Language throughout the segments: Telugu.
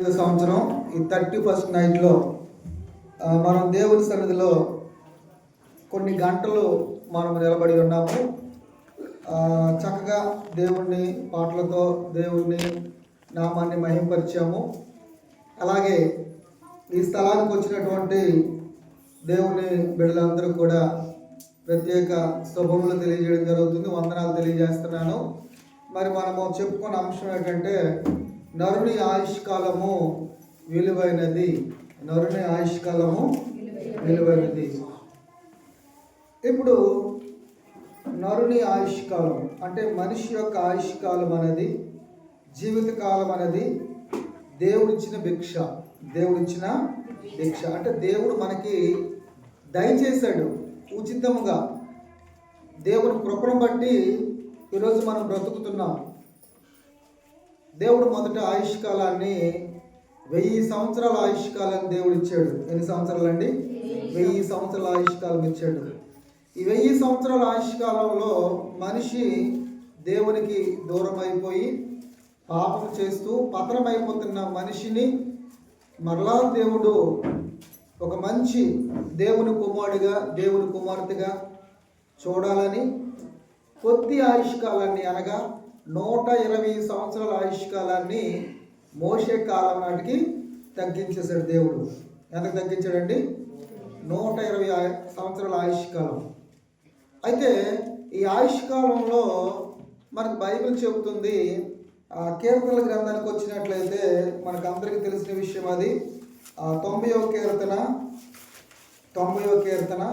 ఐదో సంవత్సరం ఈ థర్టీ ఫస్ట్ నైట్లో మనం దేవుని సన్నిధిలో కొన్ని గంటలు మనం నిలబడి ఉన్నాము. చక్కగా దేవుణ్ణి పాటలతో దేవుణ్ణి నామాన్ని మహింపరిచాము. అలాగే ఈ స్థలానికి వచ్చినటువంటి దేవుని బిడ్డలందరూ కూడా ప్రత్యేక శుభములు తెలియజేయడం జరుగుతుంది. వందనాలు తెలియజేస్తున్నాను. మరి మనము చెప్పుకున్న అంశం ఏంటంటే నరుని ఆయుష్కాలము విలువైనది. నరుని ఆయుష్కాలము విలువైనది. ఇప్పుడు నరుని ఆయుష్కాలం అంటే మనిషి యొక్క ఆయుష్కాలం అనేది జీవితకాలం అనేది దేవుడిచ్చిన భిక్ష. దేవుడిచ్చిన భిక్ష. అంటే దేవుడు మనకి దయచేశాడు ఉచితముగా. దేవుని కృపను బట్టి ఈరోజు మనం బ్రతుకుతున్నాం. దేవుడు మొదట ఆయుష్కాలాన్ని వెయ్యి సంవత్సరాల ఆయుష్కాలం దేవుడు ఇచ్చాడు. ఎన్ని సంవత్సరాలు అండి వెయ్యి సంవత్సరాల ఆయుష్కాలం ఇచ్చాడు. ఈ వెయ్యి సంవత్సరాల ఆయుష్కాలంలో మనిషి దేవునికి దూరం అయిపోయి పాపం చేస్తూ పతనమైపోతున్న మనిషిని మరలా దేవుడు ఒక మంచి దేవుని కుమారుడిగా దేవుని కుమార్తెగా చూడాలని కొద్ది ఆయుష్కాలాన్ని అనగా నూట ఇరవై సంవత్సరాల ఆయుష్కాలాన్ని మోసే కాలం నాటికి తగ్గించేశాడు దేవుడు. ఎంతకు తగ్గించాడండి? నూట ఇరవై సంవత్సరాల ఆయుష్కాలం. అయితే ఈ ఆయుష్కాలంలో మనకు బైబిల్ చెబుతుంది ఆ కీర్తనల గ్రంథానికి వచ్చినట్లయితే మనకు అందరికీ తెలిసిన విషయం అది. ఆ తొంభైవ కీర్తన తొంభైవ కీర్తన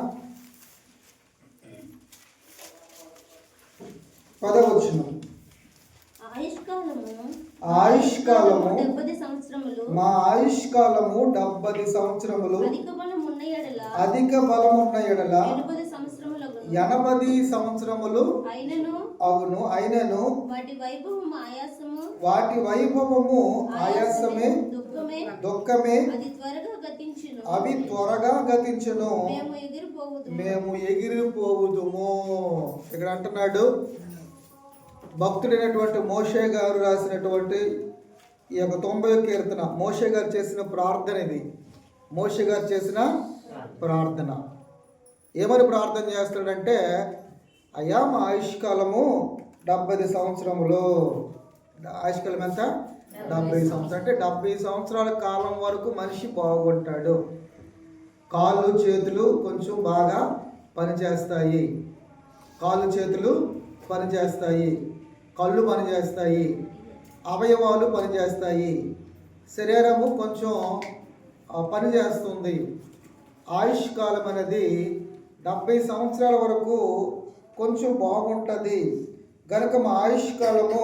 పదవచ్చును ఆయుష్కాలము మా ఆయుష్కాలము డెబ్బది సంవత్సరములు అధిక బలమున్న ఎడల ఎనభది సంవత్సరములు అవును అయినను వాటి వైభవం ఆయాసము వాటి వైభవము ఆయాసమే దుఃఖమే అవి త్వరగా గతించును. మేము ఎగిరిపోవుదుము. ఇక్కడ అంటున్నాడు భక్తుడైనటువంటి మోషే గారు రాసినటువంటి ఈ యొక్క తొంభై కీర్తన మోషే గారు చేసిన ప్రార్థన ఇది. మోషే గారు చేసిన ప్రార్థన. ఏమని ప్రార్థన చేస్తాడంటే అయ్యా మా ఆయుష్కాలము డెబ్బై సంవత్సరములు ఆయుష్కాలం ఎంత? డెబ్బై సంవత్సరాలు అంటే డెబ్బై సంవత్సరాల కాలం వరకు మనిషి బాగుంటాడు. కాళ్ళు చేతులు కొంచెం బాగా పనిచేస్తాయి. కాళ్ళు చేతులు పనిచేస్తాయి. కళ్ళు పనిచేస్తాయి అవయవాలు పనిచేస్తాయి. శరీరము కొంచెం పనిచేస్తుంది. ఆయుష్కాలం అనేది డెబ్బై సంవత్సరాల వరకు కొంచెం బాగుంటుంది. గనుక మా ఆయుష్కాలము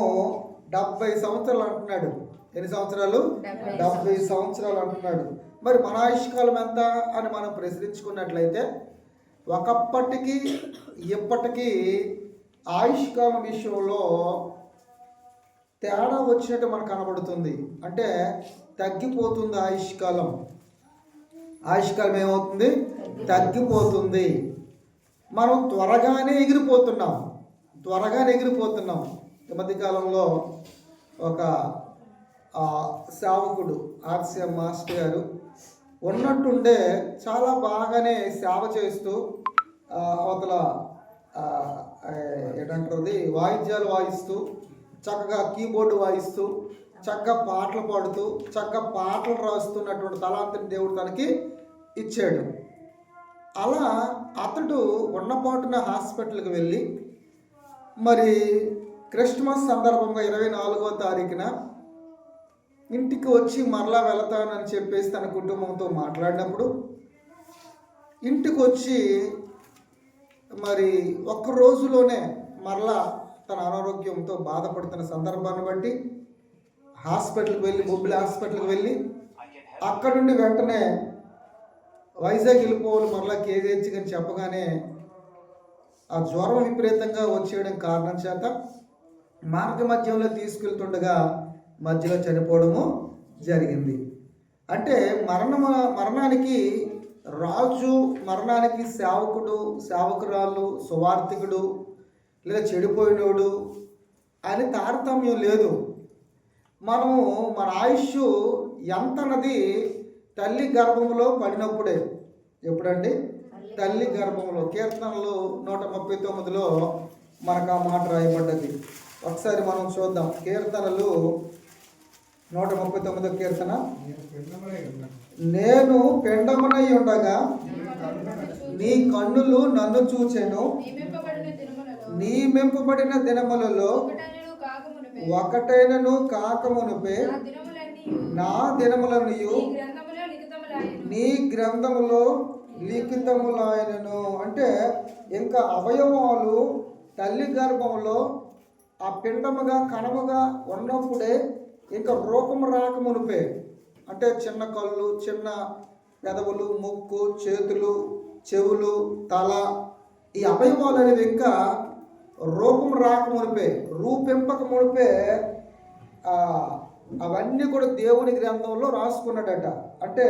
డెబ్బై సంవత్సరాలు అంటున్నాడు. ఎన్ని సంవత్సరాలు? డెబ్బై సంవత్సరాలు అంటున్నాడు. మరి మన ఆయుష్కాలం ఎంత అని మనం ప్రశ్నించుకున్నట్లయితే ఒకప్పటికి ఇప్పటికీ ఆయుష్కాలం విషయంలో తేడా వచ్చినట్టు మనకు కనబడుతుంది. అంటే తగ్గిపోతుంది ఆయుష్కాలం. ఆయుష్కాలం ఏమవుతుంది? తగ్గిపోతుంది. మనం త్వరగానే ఎగిరిపోతున్నాం. త్వరగానే ఎగిరిపోతున్నాం. ఈ మధ్యకాలంలో ఒక సేవకుడు ఆర్సీఎం మాస్టర్ గారు ఉన్నట్టుండే చాలా బాగానే సేవ చేస్తూ అవతల ఆ, వాయిద్యాలు వాయిస్తూ చక్కగా కీబోర్డు వాయిస్తూ చక్కగా పాటలు పాడుతూ చక్కగా పాటలు రాస్తున్నటువంటి తలాంతిని దేవుడు తనకి ఇచ్చాడు. అలా అతడు ఉన్నపాటున హాస్పిటల్కి వెళ్ళి మరి క్రిస్మస్ సందర్భంగా ఇరవై నాలుగో తారీఖున ఇంటికి వచ్చి మరలా వెళతానని చెప్పేసి తన కుటుంబంతో మాట్లాడినప్పుడు ఇంటికి వచ్చి మరి ఒక్క రోజులోనే మరలా తన అనారోగ్యంతో బాధపడుతున్న సందర్భాన్ని బట్టి హాస్పిటల్కి వెళ్ళి బొబ్బిలి హాస్పిటల్కి వెళ్ళి అక్కడ నుండి వెంటనే వైజాగ్ వెళ్ళిపోవాలి మరలా కేజీహెచ్ అని చెప్పగానే ఆ జ్వరం విపరీతంగా వచ్చేయడం కారణం చేత మార్గ మధ్యంలో తీసుకెళ్తుండగా మధ్యలో చనిపోవడము జరిగింది. అంటే మరణ మరణానికి రాజు మరణానికి సేవకుడు సేవకురాలు సువార్థికుడు లేదా చెడిపోయినోడు అని తారతమ్యం లేదు. మనము మన ఆయుష్ ఎంత అన్నది తల్లి గర్భంలో పడినప్పుడే ఎప్పుడండి? తల్లి గర్భంలో కీర్తనలు నూట ముప్పై తొమ్మిదిలో మనకు ఆ మాట రాయబడ్డది. ఒకసారి మనం చూద్దాం. కీర్తనలు నూట ముప్పై తొమ్మిదో కీర్తన? నేను పెండమునై ఉండగా నీ కన్నులు నన్ను చూచెను. దినములలో నియమింపబడిన దినములలో ఒకటైనను కాకమునుపే. నా నా దినములను నీ గ్రంథములో లిఖితములాయనను అంటే ఇంకా అవయవాలు తల్లి గర్భంలో ఆ పిండముగా కణముగా ఉన్నప్పుడే ఇంకా రూపము రాకమునిపే. అంటే చిన్న కళ్ళు చిన్న పెదవులు ముక్కు చేతులు చెవులు తల ఈ అవయవాలు అనేవి ఇంకా రూపం రాక మునిపే రూపింపక మునిపే అవన్నీ కూడా దేవుని గ్రంథంలో రాసుకున్నాడట. అంటే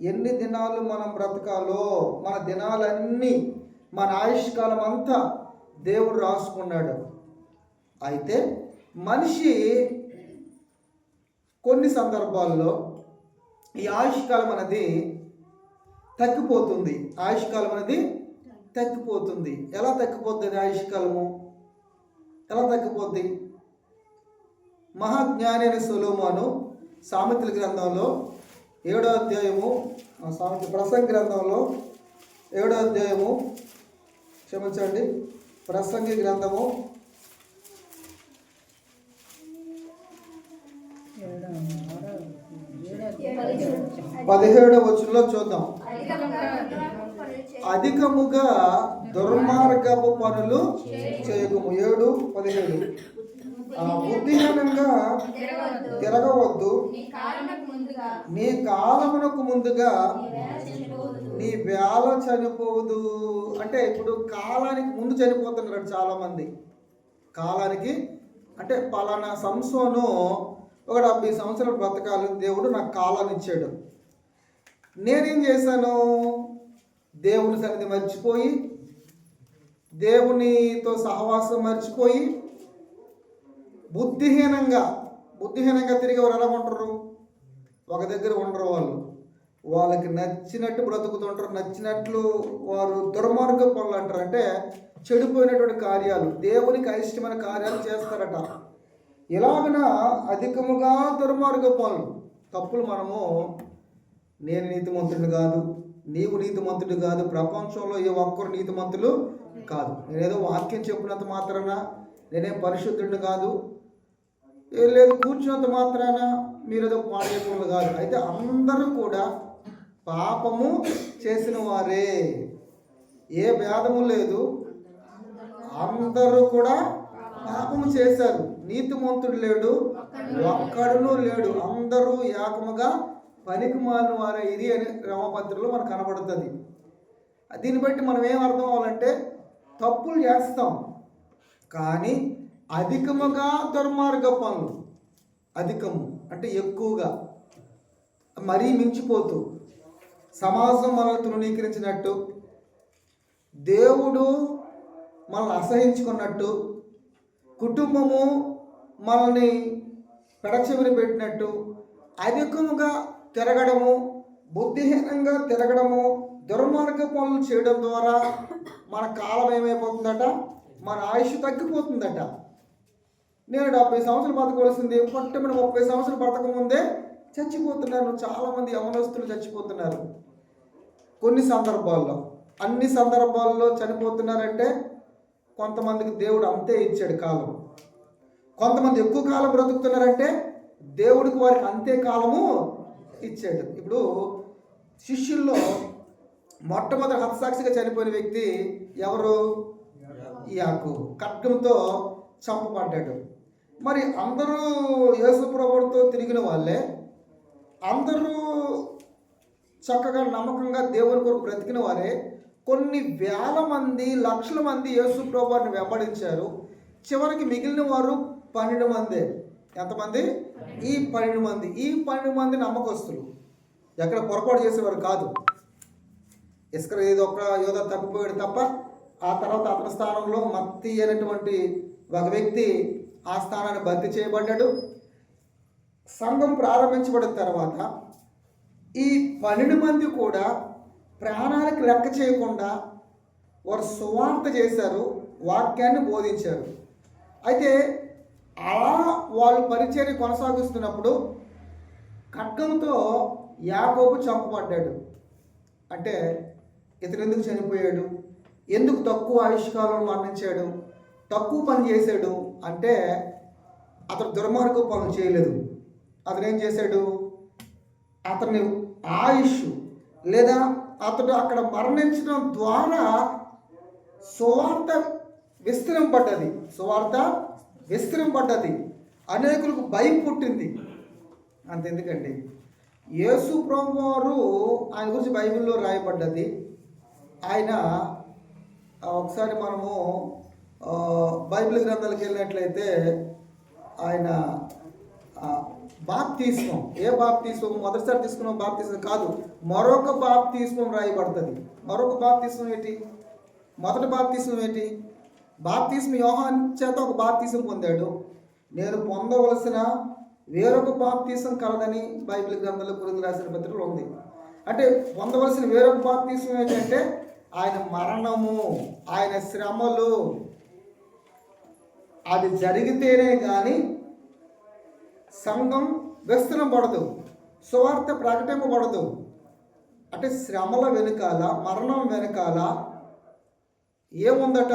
ఎన్ని దినాలు మనం బ్రతకాలో మన దినాలన్నీ మన ఆయుష్కాలం అంతా దేవుడు రాసుకున్నాడు. అయితే మనిషి కొన్ని సందర్భాల్లో ఈ ఆయుష్కాలం అనేది తగ్గిపోతుంది. ఆయుష్కాలం అనేది తగ్గిపోతుంది. ఎలా తగ్గిపోతుంది ఆయుష్కాలము? ఎలా తగ్గిపోద్ది? మహాజ్ఞాని అయిన సొలోమాను సామెతల గ్రంథంలో ఏడో అధ్యాయము సామెత ప్రసంగ గ్రంథంలో ఏడో అధ్యాయము క్షమించండి ప్రసంగి గ్రంథము పదిహేడవ వచ్చులో చూద్దాం. అధికముగా దుర్మార్గపు పనులు చేయకము. ఏడు పదిహేడు. బుద్ధిహీనంగా తిరగవద్దు. నీ కారణకు ముందుగా నీ కాలమునకు ముందుగా నీ వేళ చనిపోదు. అంటే ఇప్పుడు కాలానికి ముందు చనిపోతున్నారు చాలా మంది కాలానికి అంటే పలానా సంసోను ఒక డెబ్బై సంవత్సరాలు బ్రతకాలి. దేవుడు నాకు కాలాన్ని ఇచ్చాడు. నేనేం చేశాను? దేవుని సన్నిధి మర్చిపోయి దేవునితో సహవాసం మర్చిపోయి బుద్ధిహీనంగా బుద్ధిహీనంగా తిరిగి ఎవరు ఎలా ఉంటారు? ఒక దగ్గర ఉండరు వాళ్ళు. వాళ్ళకి నచ్చినట్టు బ్రతుకుతుంటారు నచ్చినట్లు వారు దుర్మార్గ పనులు అంటారు. అంటే చెడిపోయినటువంటి కార్యాలు దేవునికి అయిష్టమైన కార్యాలు చేస్తారట. ఇలాగన అధికముగా దుర్మార్గ పనులు తప్పులు మనము నేను నీతిమంతుడు కాదు నీవు నీతిమంతుడు కాదు ప్రపంచంలో ఏ ఒక్కరు నీతిమంతులు కాదు. నేనేదో వాక్యం చెప్పినంత మాత్రాన నేనేం పరిశుద్ధుడిని కాదు లేదు కూర్చున్నంత మాత్రాన మీరు ఏదో పాడేయకుండా కాదు. అయితే అందరూ కూడా పాపము చేసిన వారే. ఏ భేదము లేదు. అందరూ కూడా పాపము చేశారు. నీతిమంతుడు లేడు ఒక్కడును లేడు. అందరూ ఏకముగా పనికి మాలిన వారే ఇది అని రామపత్రికలో మనకు కనబడుతుంది. దీన్ని బట్టి మనం ఏం అర్థం అవ్వాలంటే తప్పులు చేస్తాం. కానీ అధికముగా దుర్మార్గ పనులు అధికము అంటే ఎక్కువగా మరీ మించిపోతూ సమాజం మనల్ని తృణీకరించినట్టు దేవుడు మనల్ని అసహించుకున్నట్టు కుటుంబము మనల్ని పెడచెవిని పెట్టినట్టు అధికముగా తిరగడము బుద్ధిహీనంగా తిరగడము దుర్మార్గ పనులు చేయడం ద్వారా మన కాలం ఏమైపోతుందట? మన ఆయుష్ తగ్గిపోతుందట. నేను డెబ్బై సంవత్సరాలు బతకవలసింది పట్టుమని ముప్పై సంవత్సరాలు బతకముందే చచ్చిపోతున్నారు. చాలామంది యవనస్తులు చచ్చిపోతున్నారు. కొన్ని సందర్భాల్లో అన్ని సందర్భాల్లో చనిపోతున్నారంటే కొంతమందికి దేవుడు అంతే ఇచ్చాడు కాలం కొంతమంది ఎక్కువ కాలం బ్రతుకుతున్నారంటే దేవుడికి వారికి అంతే కాలము ఇచ్చాడు. ఇప్పుడు శిష్యుల్లో మొట్టమొదటి హతసాక్షిగా చనిపోయిన వ్యక్తి ఎవరు? యాకు ఖడ్గంతో చంపబడ్డాడు. మరి అందరూ యేసుప్రభుడితో తిరిగిన వాళ్ళే అందరూ చక్కగా నమ్మకంగా దేవుని కొరకు బ్రతికిన వారే కొన్ని వేల మంది లక్షల మంది యేసు ప్రభువారిని వెంబడించారు. చివరికి మిగిలిన వారు పన్నెండు మందే. ఎంతమంది? ఈ పన్నెండు మంది. ఈ పన్నెండు మంది నమ్మకస్తులు. ఎక్కడ పొరపాటు చేసేవారు కాదు. ఇసుక ఏదో ఒక యోధ తప్పిపోయాడు తప్ప ఆ తర్వాత అతని స్థానంలో మత్తి అనేటువంటి ఒక వ్యక్తి ఆ స్థానాన్ని భర్తీ చేయబడ్డాడు. సంఘం ప్రారంభించబడిన తర్వాత ఈ పన్నెండు మంది కూడా ప్రాణాలకు లెక్క చేయకుండా వారు సువార్త చేశారు వాక్యాన్ని బోధించారు. అయితే అలా వాళ్ళు పరిచర్య కొనసాగిస్తున్నప్పుడు ఖడ్గంతో యాకోబు చంపబడ్డాడు. అంటే ఇతను ఎందుకు చనిపోయాడు? ఎందుకు తక్కువ ఆయుష్కాలం మరణించాడు? తక్కువ పని చేశాడు అంటే అతను దుర్మార్గం పనులు చేయలేదు. అతను ఏం చేశాడు? అతని ఆయుష్ లేదా అతడు అక్కడ మరణించడం ద్వారా సువార్త విస్తరింపడ్డది సువార్త విస్తరింపడ్డది. అనేకులకు భయం పుట్టింది. అంతెందుకండి? యేసు ప్రభు వారు ఆయన గురించి బైబిల్లో రాయబడ్డది. ఆయన ఒకసారి మనము బైబిల్ గ్రంథాలకు వెళ్ళినట్లయితే ఆయన బాప్తీస్వం ఏ బాప్తీస్వం మొదటిసారి తీసుకున్న బాప్తీస్వం కాదు. మరొక బాప్తీస్వం రాయబడుతుంది మరొక బాప్తీస్వం ఏంటి? మొదటి బాప్తీస్వం ఏంటి? బాప్తీసం యోహాన్ చేత ఒక బాప్తీసం పొందాడు. నేను పొందవలసిన వేరొక బాప్తీసం కలదని బైబిల్ గ్రంథంలో గురించి రాసిన పత్రికలు ఉంది. అంటే పొందవలసిన వేరొక బాప్తీసం ఏంటంటే ఆయన మరణము ఆయన శ్రమలు అది జరిగితేనే కానీ సంఘం విస్తరింపబడదు సువార్త ప్రకటింపబడదు. అంటే శ్రమల వెనుకాల మరణం వెనుకాల ఏముందట?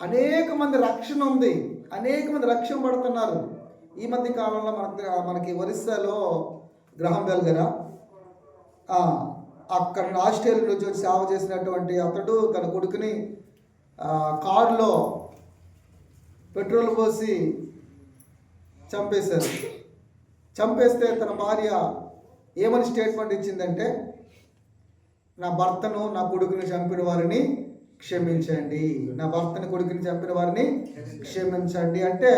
అనేక మంది రక్షణ ఉంది. అనేక మంది రక్షణ పడుతున్నారు. ఈ మధ్య కాలంలో మనకి మనకి ఒరిస్సాలో గ్రహం బెల్ గారా అక్కడ ఆస్ట్రేలియా నుంచి వచ్చి సేవ చేసినటువంటి అతడు తన కొడుకుని కారులో పెట్రోల్ పోసి చంపేశారు. చంపేస్తే తన భార్య ఏమని స్టేట్మెంట్ ఇచ్చిందంటే నా భర్తను నా కొడుకుని చంపిన వారిని క్షమించండి. నా భర్తని కొడుకుని చంపిన వారిని క్షమించండి. అంటే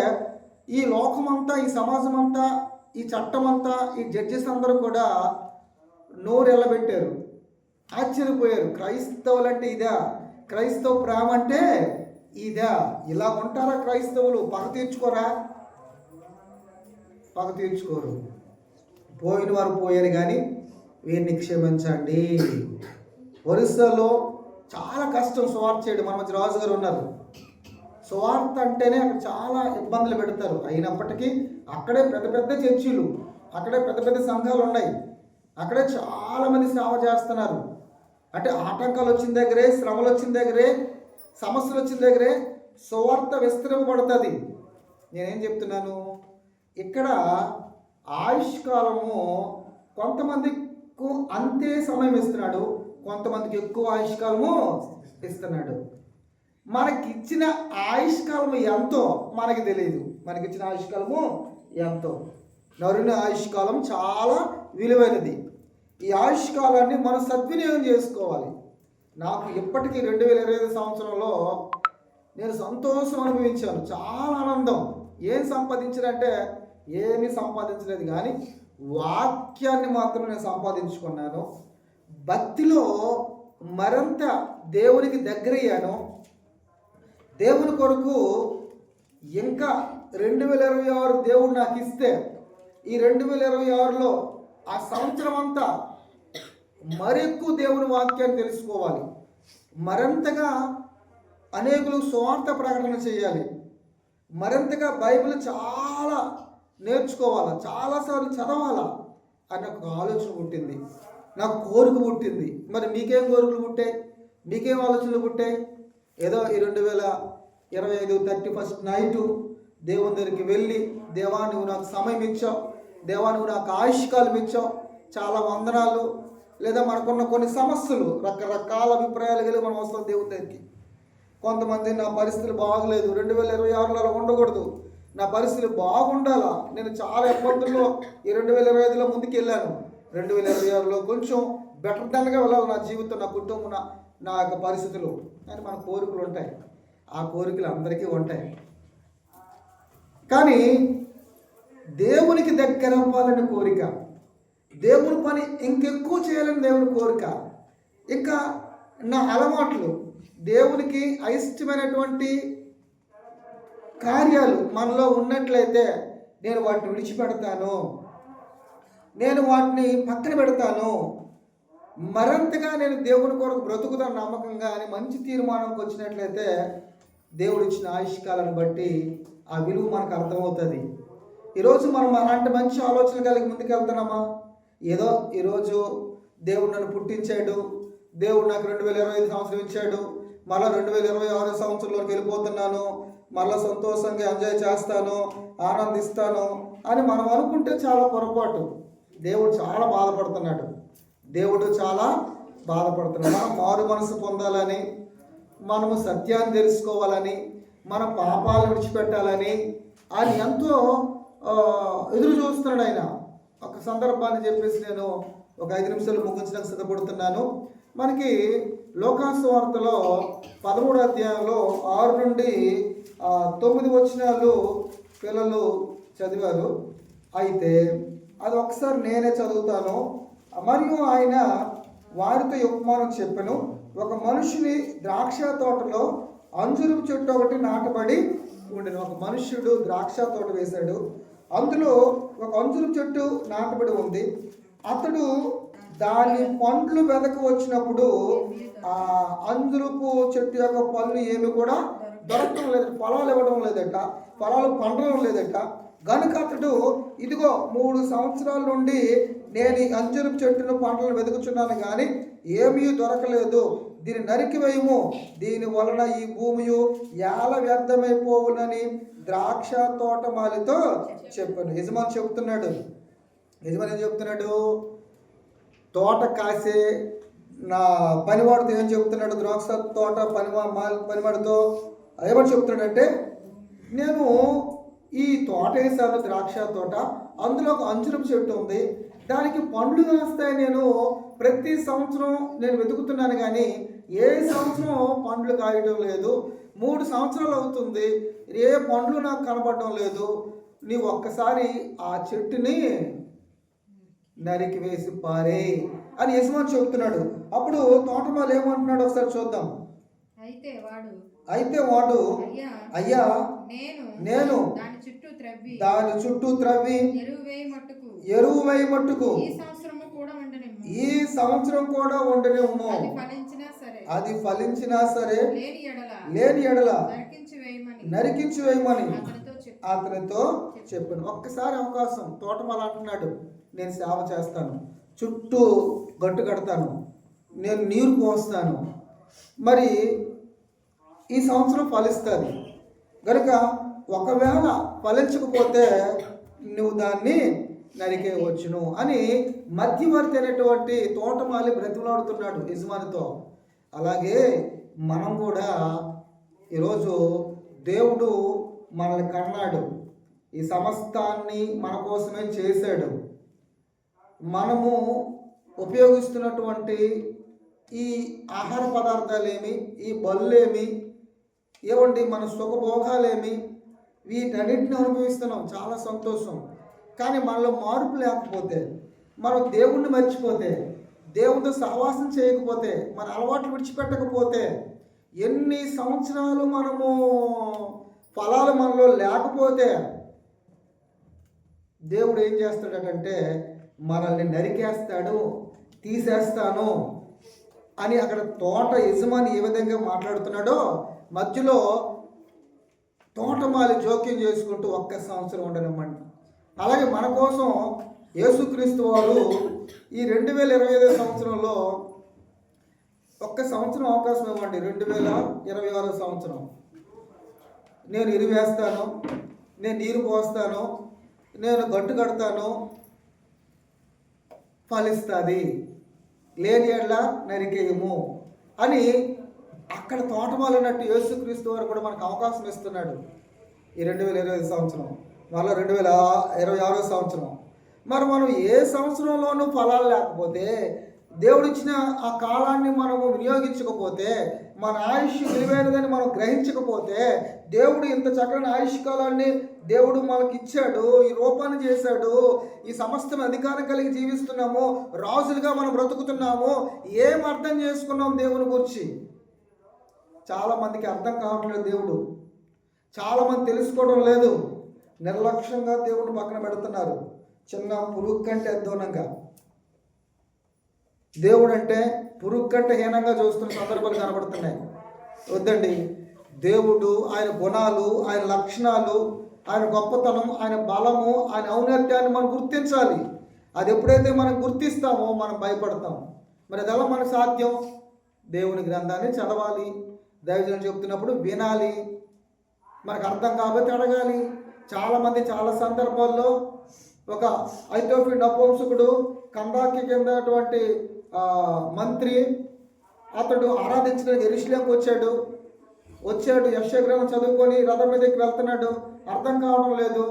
ఈ లోకమంతా ఈ సమాజం అంతా ఈ చట్టం అంతా ఈ జడ్జెస్ అందరూ కూడా నోరు ఎల్లబెట్టారు ఆశ్చర్యపోయారు. క్రైస్తవులు అంటే ఇదా? క్రైస్తవ ప్రేమ అంటే ఇదా? ఇలా ఉంటారా క్రైస్తవులు? పగ తీర్చుకోరా? పగ తీర్చుకోరు. పోయిన వారు పోయారు కానీ వీరిని క్షమించండి. ఒరిస్సాలో కష్టం సువార్త చేయడం. మన మధ్య రాజుగారు ఉన్నారు. సువార్త అంటేనే అక్కడ చాలా ఇబ్బందులు పెడతారు. అయినప్పటికీ అక్కడే పెద్ద పెద్ద చర్చిలు అక్కడే పెద్ద పెద్ద సంఘాలు ఉన్నాయి. అక్కడే చాలామంది సేవ చేస్తున్నారు. అంటే ఆటంకాలు వచ్చిన దగ్గరే శ్రమలు వచ్చిన దగ్గరే సమస్యలు వచ్చిన దగ్గరే సువార్త విస్తరింపబడుతుంది. నేనేం చెప్తున్నాను? ఇక్కడ ఆయుష్కాలము కొంతమందికు అంతే సమయం ఇస్తున్నాడు. కొంతమందికి ఎక్కువ ఆయుష్కాలము ఇస్తున్నాడు. మనకి ఇచ్చిన ఆయుష్కాలము ఎంతో? మనకి తెలియదు మనకి ఇచ్చిన ఆయుష్కాలము ఎంతో? నరుని ఆయుష్కాలం చాలా విలువైనది. ఈ ఆయుష్కాలాన్ని మనం సద్వినియోగం చేసుకోవాలి. నాకు ఇప్పటికీ రెండు వేల ఇరవై ఐదు సంవత్సరంలో నేను సంతోషం అనుభవించాను. చాలా ఆనందం. ఏం సంపాదించానంటే ఏమీ సంపాదించలేదు కానీ వాక్యాన్ని మాత్రం నేను సంపాదించుకున్నాను. భక్తిలో మరింత దేవునికి దగ్గరయ్యాను. దేవుని కొరకు ఇంకా రెండు వేల ఇరవై ఆరు దేవుడు నాకు ఇస్తే ఈ రెండు వేల ఇరవై ఆరులో ఆ సంవత్సరం అంతా మరెక్కువ దేవుని వాక్యాన్ని తెలుసుకోవాలి. మరింతగా అనేకులు స్వార్థ ప్రకటన చేయాలి. మరింతగా బైబిల్ చాలా నేర్చుకోవాలా చాలాసార్లు చదవాలా అని ఒక ఆలోచన పుట్టింది. నాకు కోరిక పుట్టింది. మరి మీకేం కోరికలు పుట్టాయి? మీకేం ఆలోచనలు పుట్టాయి? ఏదో ఈ రెండు వేల ఇరవై ఐదు థర్టీ ఫస్ట్ నైటు దేవుని దగ్గరికి వెళ్ళి దేవా నువ్వు నాకు సమయం ఇచ్చావు. దేవా నువ్వు నాకు ఆయుష్కాలం ఇచ్చావు. చాలా వందనాలు. లేదా మనకున్న కొన్ని సమస్యలు రకరకాల అభిప్రాయాలు కలిగి మనం వస్తాం దేవుని దగ్గరికి. కొంతమంది నా పరిస్థితులు బాగలేదు. రెండు వేల ఇరవై ఆరులో అలా ఉండకూడదు. నా పరిస్థితులు బాగుండాలా? నేను చాలా ఇబ్బందుల్లో ఈ రెండు వేల ఇరవై ఐదులో ముందుకు వెళ్ళాను రెండు వేల ఇరవై ఆరులో కొంచెం బెటర్ దాన్గా వెళ్ళాలి నా జీవితం నా కుటుంబం నా నా యొక్క పరిస్థితులు. అని మన కోరికలు ఉంటాయి. ఆ కోరికలు అందరికీ ఉంటాయి. కానీ దేవునికి దగ్గర అవ్వాలని కోరిక దేవుని పని ఇంకెక్కువ చేయాలని దేవుని కోరిక ఇంకా నా అలవాట్లు దేవునికి అయిష్టమైనటువంటి కార్యాలు మనలో ఉన్నట్లయితే నేను వాటిని విడిచిపెడతాను. నేను వాటిని పక్కన పెడతాను. మరింతగా నేను దేవుని కొరకు బ్రతుకుతాను నమ్మకంగా అని మంచి తీర్మానంకి వచ్చినట్లయితే దేవుడు ఇచ్చిన ఆయుష్కాలను బట్టి ఆ విలువ మనకు అర్థమవుతుంది. ఈరోజు మనం అలాంటి మంచి ఆలోచన కలిగి ముందుకెళ్తున్నామా? ఏదో ఈరోజు దేవుడు నన్ను పుట్టించాడు. దేవుడు నాకు రెండు వేల ఇరవై ఐదు సంవత్సరం ఇచ్చాడు. మళ్ళీ రెండు వేల ఇరవై ఆరో సంవత్సరంలోకి వెళ్ళిపోతున్నాను. మళ్ళీ సంతోషంగా ఎంజాయ్ చేస్తాను. ఆనందిస్తాను అని మనం అనుకుంటే చాలా పొరపాటు. దేవుడు చాలా బాధపడుతున్నాడు. దేవుడు చాలా బాధపడుతున్నాడు. మనం మారు మనసు పొందాలని మనము సత్యాన్ని తెలుసుకోవాలని మన పాపాలు విడిచిపెట్టాలని ఆయన ఎంతో ఎదురు చూస్తున్నాడు ఆయన. ఒక సందర్భాన్ని చెప్పేసి నేను ఒక ఐదు నిమిషాలు ముగించడానికి సిద్ధపడుతున్నాను. మనకి లోకాసు వార్తలో పదమూడు అధ్యాయంలో ఆరు నుండి తొమ్మిది వచనాలు పిల్లలు చదివారు. అయితే అది ఒకసారి నేనే చదువుతాను. మరియు ఆయన వారితో ఉపమానం చెప్పాను. ఒక మనుషుని ద్రాక్ష తోటలో అంజురపు చెట్టు ఒకటి నాటబడి ఉండను ఒక మనుష్యుడు ద్రాక్ష తోట వేశాడు. అందులో ఒక అంజురపు చెట్టు నాటబడి ఉంది. అతడు దాని పండ్లు వెదక వచ్చినప్పుడు ఆ అంజురుపు చెట్టు యొక్క పళ్ళు ఏమి కూడా దొరకడం లేదట. పొలాలు ఇవ్వడం లేదట. పొలాలు పండడం లేదట. గనుక అతడు ఇదిగో మూడు సంవత్సరాల నుండి నేను ఈ చెట్టును పంటలను వెతుకుచున్నాను కానీ ఏమీ దొరకలేదు. దీన్ని నరికివేయము దీని వలన ఈ భూమి ఎలా వ్యర్థమైపోవునని ద్రాక్ష తోటమాలితో చెప్పాను. యజమాని చెప్తున్నాడు. యజమాని ఏం చెప్తున్నాడు? తోట కాసే నా పనివాడితో ఏం చెప్తున్నాడు? ద్రాక్ష తోట పనివా పనివాడితో ఏమని చెప్తున్నాడంటే నేను తోట వేసాను ద్రాక్ష తోట. అందులో ఒక అంజురపు చెట్టు ఉంది. దానికి పండ్లు కాస్తాయి నేను. ప్రతి సంవత్సరం నేను వెతుకుతున్నాను కానీ ఏ సంవత్సరం పండ్లు కాయడం లేదు. మూడు సంవత్సరాలు అవుతుంది. ఏ పండ్లు నాకు కనపడడం లేదు. నీవు ఒక్కసారి ఆ చెట్టుని నరికి వేసి పారే అని యజమాని చెప్తున్నాడు అప్పుడు తోటమాలు ఏమంటున్నాడు ఒకసారి చూద్దాం. అయితే వాడు అయితే వాడు అయ్యా అయ్యా నేను నేను దాని చుట్టూ త్రవ్వి. దాని చుట్టూ త్రవ్వి ఎరువు వేయి మట్టుకు. ఈ సంవత్సరము కూడా ఉండనేమో ఈ సంవత్సరం కూడా ఉండనేమో అది ఫలించినా సరే. అది ఫలించినా సరే లేని ఎడల. నరికించి వేయమని. నరికించి వేయమని అతనితో చెప్పు. అతనితో చెప్పాను. ఒక్కసారి అవకాశం. తోటమాల అంటున్నాడు. నేను సేవ చేస్తాను. చుట్టూ గట్టు కడతాను. నేను నీరు పోస్తాను. మరి ఈ సంవత్సరం ఫలిస్తుంది. కనుక ఒకవేళ ఫలించకపోతే నువ్వు దాన్ని నరికేయవచ్చును అని మధ్యవర్తి అనేటువంటి తోటమాలి బ్రతిమలాడుతున్నాడు యజమానితో. అలాగే మనం కూడా ఈరోజు దేవుడు మనల్ని కన్నాడు. ఈ సమస్తాన్ని మన కోసమే చేశాడు. మనము ఉపయోగిస్తున్నటువంటి ఈ ఆహార పదార్థాలేమి ఈ బళ్ళేమి ఏమండి మన సుఖభోగాలేమి వీటన్నిటిని అనుభవిస్తున్నాం. చాలా సంతోషం. కానీ మనలో మార్పు లేకపోతే మనం దేవుణ్ణి మర్చిపోతే దేవునితో సహవాసం చేయకపోతే మన అలవాట్లు విడిచిపెట్టకపోతే ఎన్ని సంవత్సరాలు మనము ఫలాలు మనలో లేకపోతే దేవుడు ఏం చేస్తాడంటే మనల్ని నరికేస్తాడు తీసేస్తాను అని అక్కడ తోట యజమాని ఏ విధంగా మాట్లాడుతున్నాడో మధ్యలో తోటమాలి జోక్యం చేసుకుంటూ ఒక్క సంవత్సరం ఉండనివ్వండి. అలాగే మన కోసం యేసుక్రీస్తు వారు ఈ రెండు వేల ఇరవై ఐదో సంవత్సరంలో ఒక్క సంవత్సరం అవకాశం ఇవ్వండి. రెండు వేల ఇరవై ఆరో సంవత్సరం. నేను ఇరివేస్తాను నేను నీరు పోస్తాను నేను గట్టు కడతాను ఫలిస్తుంది. లేని ఎడ్ల నరికేయము అని అక్కడ తోటమాలు యేసుక్రీస్తు వారు కూడా మనకు అవకాశం ఇస్తున్నాడు. ఈ రెండు వేల ఇరవై ఐదు సంవత్సరం మళ్ళీ రెండు వేల ఇరవై ఆరో సంవత్సరం. మరి మనం ఏ సంవత్సరంలోనూ ఫలాలు లేకపోతే దేవుడిచ్చిన ఆ కాలాన్ని మనము వినియోగించకపోతే మన ఆయుష్ విలువైనదని మనం గ్రహించకపోతే దేవుడు ఇంత చక్కని ఆయుష్ కాలాన్ని దేవుడు మనకి ఇచ్చాడు ఈ రూపాన్ని చేశాడు ఈ సమస్తం అధికారం కలిగి జీవిస్తున్నాము రాజులుగా మనం బ్రతుకుతున్నాము ఏం అర్థం చేసుకున్నాం దేవుని గురించి? చాలామందికి అర్థం కావట్లేదు దేవుడు. చాలామంది తెలుసుకోవడం లేదు. నిర్లక్ష్యంగా దేవుడు పక్కన పెడుతున్నారు. చిన్న పురుగు కంటే అధ్వానంగా. దేవుడు అంటే పురుగు కంటే హీనంగా చూస్తున్న సందర్భాలు కనబడుతున్నాయి. వద్దండి. దేవుడు ఆయన గుణాలు ఆయన లక్షణాలు ఆయన గొప్పతనం ఆయన బలము ఆయన ఔన్నత్యాన్ని మనం గుర్తించాలి. అది ఎప్పుడైతే మనం గుర్తిస్తామో మనం భయపడతాం. మరి అది ఎలా మనకు సాధ్యం? దేవుని గ్రంథాన్ని చదవాలి. దైవజనం చెప్తున్నప్పుడు వినాలి. మనకు అర్థం కాబట్టి అడగాలి. చాలామంది చాలా సందర్భాల్లో ఒక ఐతోఫీ నపుంసకుడు కందాకి చెందినటువంటి మంత్రి అతడు ఆరాధించిన ఎరుశ్లేంకి వచ్చాడు. వచ్చాడు యక్షగ్రహం చదువుకొని రథం మీదకి వెళ్తున్నాడు. అర్థం కావడం లేదు.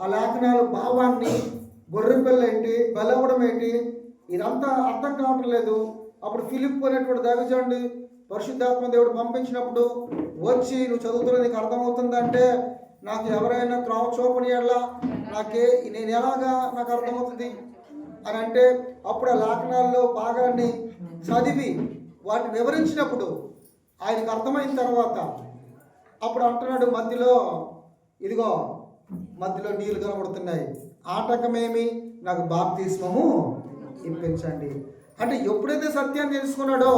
ఆ లేఖనాలు భావాన్ని గొర్రె పిల్ల ఏంటి బలవడం ఏంటి ఇదంతా అర్థం కావడం లేదు. అప్పుడు ఫిలిప్ అనేటువంటి దైవజండి పరిశుద్ధాత్మ దేవుడు పంపించినప్పుడు వచ్చి నువ్వు చదువుతున్న నీకు అర్థమవుతుందంటే నాకు ఎవరైనా త్రోవ చూపని ఎడలా నాకే నేను ఎలాగా నాకు అర్థమవుతుంది? అని అంటే అప్పుడు ఆ లేఖనాల్లో భాగాన్ని చదివి వాటిని వివరించినప్పుడు ఆయనకు అర్థమైన తర్వాత అప్పుడు అంటున్నాడు మధ్యలో ఇదిగో మధ్యలో నీళ్ళు కనబడుతున్నాయి. ఆటకమేమి? నాకు బాప్తిస్మము ఇప్పించండి. అంటే ఎప్పుడైతే సత్యాన్ని తెలుసుకున్నాడో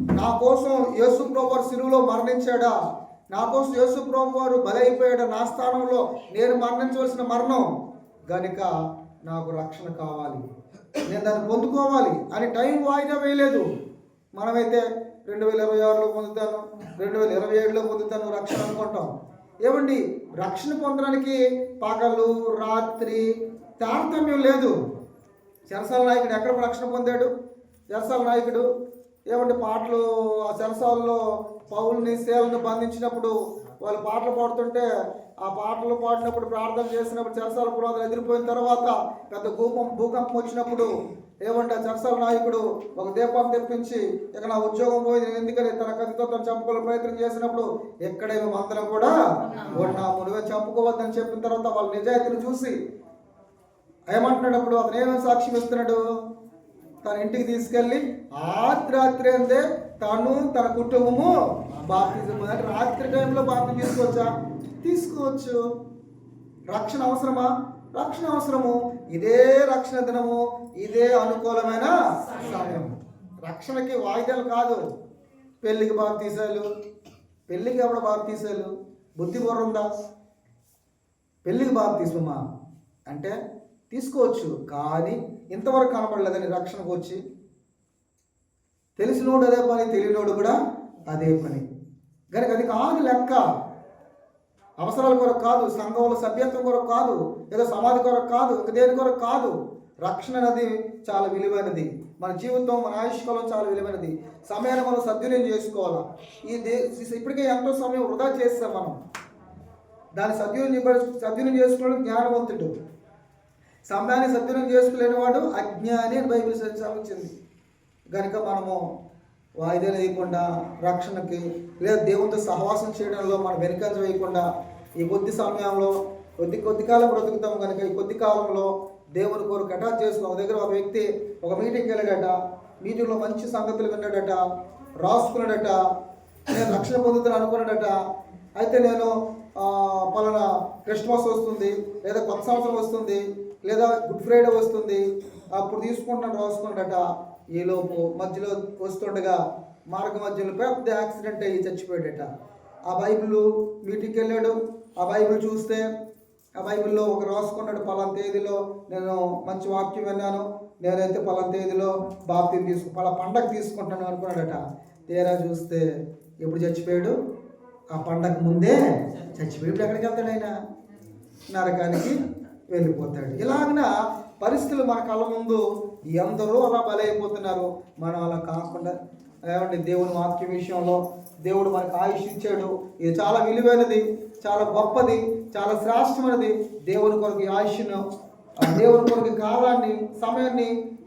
నా కోసం యేసు ప్రభు వారు మరణించాడా? నా కోసం యేసు ప్రభు వారు బలైపోయాడా? నా స్థానంలో నేను మరణించవలసిన మరణం? గనుక నాకు రక్షణ కావాలి. నేను దాన్ని పొందుకోవాలి అని టైం వాయిదా వేయలేదు. మనమైతే రెండు వేల ఇరవై ఆరులో పొందుతాను రెండు వేల ఇరవై ఏడులో పొందుతాను రక్షణ అనుకుంటాం ఏమండి? రక్షణ పొందడానికి పగలు రాత్రి తారతమ్యం లేదు. చెరసాల నాయకుడు ఎక్కడ రక్షణ పొందాడు? చెరసాల నాయకుడు ఏమంటే పాటలు ఆ చెరసాలలో పౌల్ని సేలను బంధించినప్పుడు వాళ్ళు పాటలు పాడుతుంటే ఆ పాటలు పాడినప్పుడు ప్రార్థన చేసినప్పుడు చెరసాల పురాణాలు ఎదిరిపోయిన తర్వాత పెద్ద భూకం భూకంపం వచ్చినప్పుడు ఏమంటే ఆ చెరసాల నాయకుడు ఒక దీపాన్ని తెప్పించి ఇక నా ఉద్యోగం పోయింది నేను ఎందుకని తన కథతో తను చంపుకోవాలని ప్రయత్నం చేసినప్పుడు ఎక్కడే మేము అందరం కూడా నా నువ్వే చంపుకోవద్దని చెప్పిన తర్వాత వాళ్ళ నిజాయితీని చూసి ఏమంటున్నాడు అప్పుడు? అతను ఏమేమి సాక్ష్యం ఇస్తున్నాడు? తన ఇంటికి తీసుకెళ్ళి ఆత్రి రాత్రి అందే తను తన కుటుంబము బాప్తిజం రాత్రి టైంలో బాప్తి తీసుకోవచ్చా తీసుకోవచ్చు రక్షణ అవసరమా? రక్షణ అవసరము. ఇదే రక్షణ దినము ఇదే అనుకూలమైన సమయం రక్షణకి వాయిదాలు కాదు. పెళ్ళికి బాప్తీసాలు పెళ్ళికి ఎవడ బాప్తీసాలు బుద్ధి బుర్రందా పెళ్ళికి బాప్తీసమా అంటే తీసుకోవచ్చు. కానీ ఇంతవరకు కనపడలేదని రక్షణకు వచ్చి తెలిసినోడు అదే పని తెలియనోడు కూడా అదే పని. కనుక అది కాదు లెక్క అవసరాల కొరకు కాదు సంఘంలో సభ్యత్వం కొరకు కాదు ఏదో సమాధి కొరకు కాదు ఇంక దేని కొరకు కాదు. రక్షణ అనేది చాలా విలువైనది. మన జీవితం మన ఆయుష్కాలం చాలా విలువైనది. సమయాన్ని మనం సద్వినియోగం చేసుకోవాలి? ఈ దే ఇప్పటికే ఎంతో సమయం వృధా చేస్తాం మనం. దాన్ని సద్వినియోగం సద్వినియోగం చేసుకోవడం జ్ఞానవంతుడు. సమయాన్ని సద్వినియోగం చేసుకోలేని వాడు అజ్ఞాని అని బైబిల్ సెలవిచ్చింది కనుక మనము వాయిదా వేయకుండా రక్షణకి లేదా దేవునితో సహవాసం చేయడంలో మనం వెనుకంజ వేయకుండా ఈ కొద్ది సమయంలో కొద్ది కొద్ది కాలం బ్రతుకుతాం కనుక ఈ కొద్ది కాలంలో దేవుని కొరకు అటాచ్ చేసుకున్న ఒక దగ్గర ఒక వ్యక్తి ఒక మీటింగ్కి వెళ్ళాడట మీటింగ్లో మంచి సంగతులు విన్నాడట రాసుకున్నాడట నేను రక్షణ పొందుతాను అనుకున్నాడట. అయితే నేను పలానా క్రిస్మస్ వస్తుంది లేదా కొత్త సంవత్సరం వస్తుంది లేదా గుడ్ ఫ్రైడే వస్తుంది అప్పుడు తీసుకుంటాను రాసుకున్నాడట ఈలోపు మధ్యలో వస్తుండగా మార్గ మధ్యలో పెద్ద యాక్సిడెంట్ అయ్యి చచ్చిపోయాడట. ఆ బైబిల్ మీటింగ్కి వెళ్ళాడు. ఆ బైబిల్ చూస్తే ఆ బైబిల్లో ఒక రాసుకున్నాడు పలాన్ తేదీలో నేను మంచి వాక్యం విన్నాను. నేనైతే పలాన్ తేదీలో బాప్తిని తీసుకు పలా పండగ తీసుకుంటాను అనుకున్నాడట. తీరా చూస్తే ఎప్పుడు చచ్చిపోయాడు? ఆ పండగ ముందే చచ్చిపోయి ఇప్పుడు ఎక్కడికి వెళ్తాడు ఆయన? నరకానికి వెళ్ళిపోతాడు. ఇలాగన పరిస్థితులు మన కళ్ళ ముందు ఎందరో అలా బలైపోతున్నారు. మనం అలా కాకుండా ఏమంటే దేవుని వాక్య విషయంలో దేవుడు మనకు ఆయుష్ ఇచ్చాడు. ఇది చాలా విలువైనది చాలా గొప్పది చాలా శ్రేష్టమైనది. దేవుని కొరకు ఆయుష్ను ఆ దేవుని కొరకు కాలాన్ని సమయాన్ని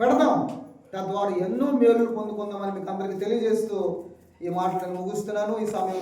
పెడదాం. తద్వారా ఎన్నో మేలులు పొందుకుందామని మీకు అందరికీ తెలియజేస్తూ ఈ మాటలను ముగిస్తున్నాను. ఈ సమయంలో